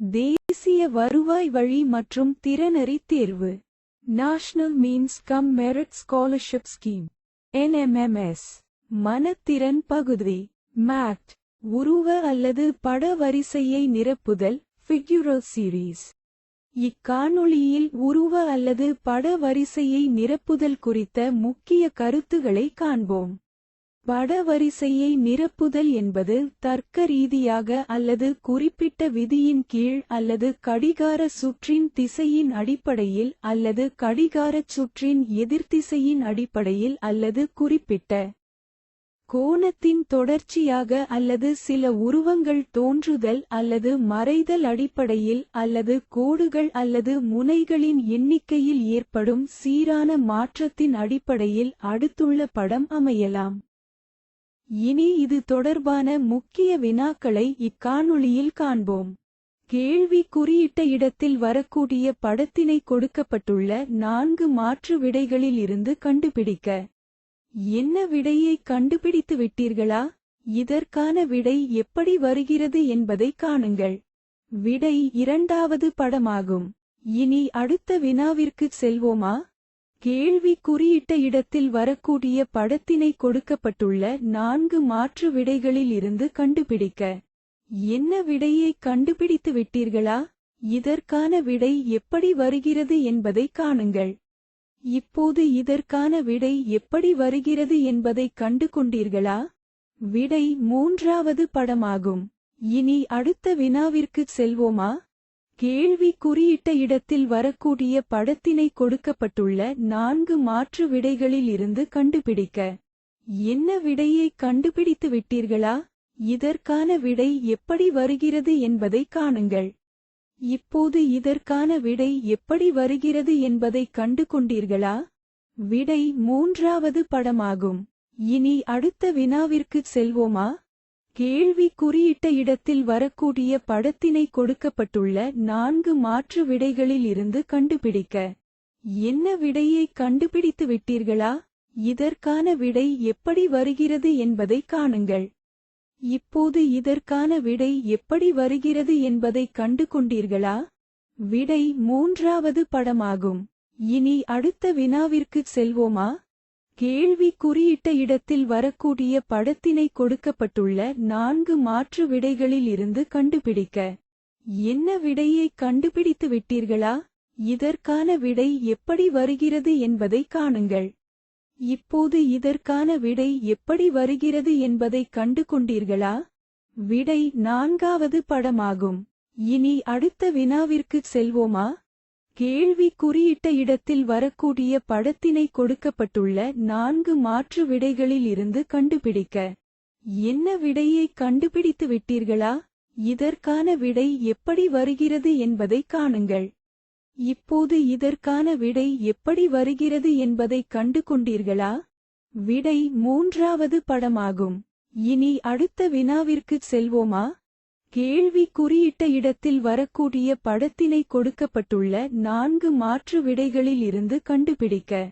தேசிய வருவாய் வழி மற்றும் திறனறி தேர்வு. National means cum merit scholarship scheme NMMS மனத்திறன் பகுதி. மேட் உருவ அல்லது பட வரிசையை நிரப்புதல். ஃபிகுரல் சீரீஸ் இக்காணொளியில் உருவ அல்லது பட வரிசையை நிரப்புதல் குறித்த முக்கிய கருத்துகளை காண்போம். பட வரிசையை நிரப்புதல் என்பது தர்க்க ரீதியாக அல்லது குறிப்பிட்ட விதியின் கீழ் அல்லது கடிகார சுற்றின் திசையின் அடிப்படையில் அல்லது கடிகாரச் சுற்றின் எதிர்த்திசையின் அடிப்படையில் அல்லது குறிப்பிட்ட கோணத்தின் தொடர்ச்சியாக அல்லது சில உருவங்கள் தோன்றுதல் அல்லது மறைதல் அடிப்படையில் அல்லது கோடுகள் அல்லது முனைகளின் எண்ணிக்கையில் ஏற்படும் சீரான மாற்றத்தின் அடிப்படையில் அடுத்துள்ள படம் அமையலாம். இனி இது தொடர்பான முக்கிய வினாக்களை இக்காணொளியில் காண்போம். கேள்வி குறியிட்ட இடத்தில் வரக்கூடிய படத்தினை கொடுக்கப்பட்டுள்ள நான்கு மாற்று விடைகளில் இருந்து கண்டுபிடிக்க. என்ன விடையை கண்டுபிடித்து விட்டீர்களா? இதற்கான விடை எப்படி வருகிறது என்பதை காணுங்கள். விடை இரண்டாவது படமாகும். இனி அடுத்த வினாவிற்குச் செல்வோமா? கேள்வி குறியிட்ட இடத்தில் வரக்கூடிய படத்தினை கொடுக்கப்பட்டுள்ள நான்கு மாற்று விடைகளில் இருந்து கண்டுபிடிக்க. என்ன விடையை கண்டுபிடித்து விட்டீர்களா? இதற்கான விடை எப்படி வருகிறது என்பதை காணுங்கள். இப்போது இதற்கான விடை எப்படி வருகிறது என்பதை கண்டு கொண்டீர்களா விடை மூன்றாவது படமாகும். இனி அடுத்த வினாவிற்குச் செல்வோமா? கேள்வி குறியிட்ட இடத்தில் வரக்கூடிய படத்தினை கொடுக்கப்பட்டுள்ள நான்கு மாற்று விடைகளில் இருந்து கண்டுபிடிக்க. என்ன விடையை கண்டுபிடித்து விட்டீர்களா? இதற்கான விடை எப்படி வருகிறது என்பதை காணுங்கள். இப்போது இதற்கான விடை எப்படி வருகிறது என்பதை கண்டு கொண்டீர்களா விடை மூன்றாவது படமாகும். இனி அடுத்த வினாவிற்குச் செல்வோமா? கேள்வி குறியிட்ட இடத்தில் வரக்கூடிய படத்தினை கொடுக்கப்பட்டுள்ள நான்கு மாற்று விடைகளில் இருந்து கண்டுபிடிக்க. என்ன விடையை கண்டுபிடித்து விட்டீர்களா? இதற்கான விடை எப்படி வருகிறது என்பதை காணுங்கள். இப்போது இதற்கான விடை எப்படி வருகிறது என்பதை கண்டு கொண்டீர்களா விடை மூன்றாவது படமாகும். இனி அடுத்த வினாவிற்குச் செல்வோமா? கேள்வி குறியிட்ட இடத்தில் வரக்கூடிய படத்தினை கொடுக்கப்பட்டுள்ள நான்கு மாற்று விடைகளில் இருந்து கண்டுபிடிக்க. என்ன விடையை கண்டுபிடித்து விட்டீர்களா? இதற்கான விடை எப்படி வருகிறது என்பதை காணுங்கள். இப்போது இதற்கான விடை எப்படி வருகிறது என்பதை கண்டு கொண்டீர்களா விடை நான்காவது படமாகும். இனி அடுத்த வினாவிற்குச் செல்வோமா? கேள்வி குறியிட்ட இடத்தில் வரக்கூடிய படத்தினை கொடுக்கப்பட்டுள்ள நான்கு மாற்று விடைகளில் இருந்து கண்டுபிடிக்க. என்ன விடையை கண்டுபிடித்து விட்டீர்களா? இதற்கான விடை எப்படி வருகிறது என்பதை காணுங்கள். இப்போது இதற்கான விடை எப்படி வருகிறது என்பதை கண்டு கொண்டீர்களா? விடை மூன்றாவது படமாகும். இனி அடுத்த வினாவிற்குச் செல்வோமா? கேள்வி குறியிட்ட இடத்தில் வரக்கூடிய படத்தினை கொடுக்கப்பட்டுள்ள நான்கு மாற்று விடைகளில் இருந்து கண்டுபிடிக்க.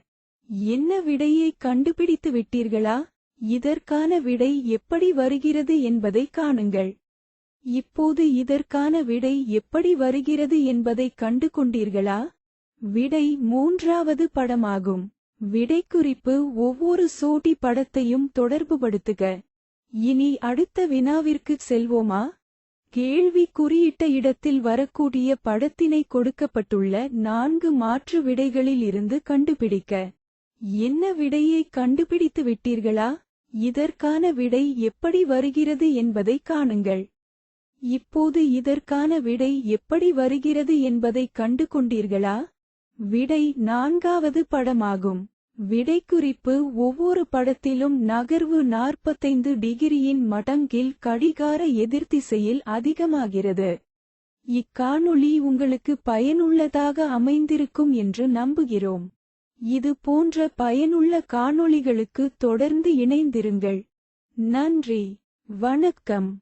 என்ன விடையை கண்டுபிடித்து விட்டீர்களா? இதற்கான விடை எப்படி வருகிறது என்பதை காணுங்கள். இப்போது இதற்கான விடை எப்படி வருகிறது என்பதை கண்டு கொண்டீர்களா? விடை மூன்றாவது படமாகும். விடைக்குறிப்பு ஒவ்வொரு சோடி படத்தையும் தொடர்புபடுத்துக. இனி அடுத்த வினாவிற்குச் செல்வோமா? கேள்வி குறியிட்ட இடத்தில் வரக்கூடிய படத்தினை கொடுக்கப்பட்டுள்ள நான்கு மாற்று விடைகளில் இருந்து கண்டுபிடிக்க. என்ன விடையை கண்டுபிடித்து விட்டீர்களா? இதற்கான விடை எப்படி வருகிறது என்பதை காணுங்கள். இப்போது இதற்கான விடை எப்படி வருகிறது என்பதை கண்டு கொண்டீர்களா விடை நான்காவது படமாகும். விடைக்குறிப்பு ஒவ்வொரு படத்திலும் நகர்வு நாற்பத்தைந்து டிகிரியின் மடங்கில் கடிகார எதிர்த்திசையில் அதிகமாகிறது. இக்காணொளி உங்களுக்கு பயனுள்ளதாக அமைந்திருக்கும் என்று நம்புகிறோம். இது போன்ற பயனுள்ள காணொளிகளுக்கு தொடர்ந்து இணைந்திருங்கள். நன்றி. வணக்கம்.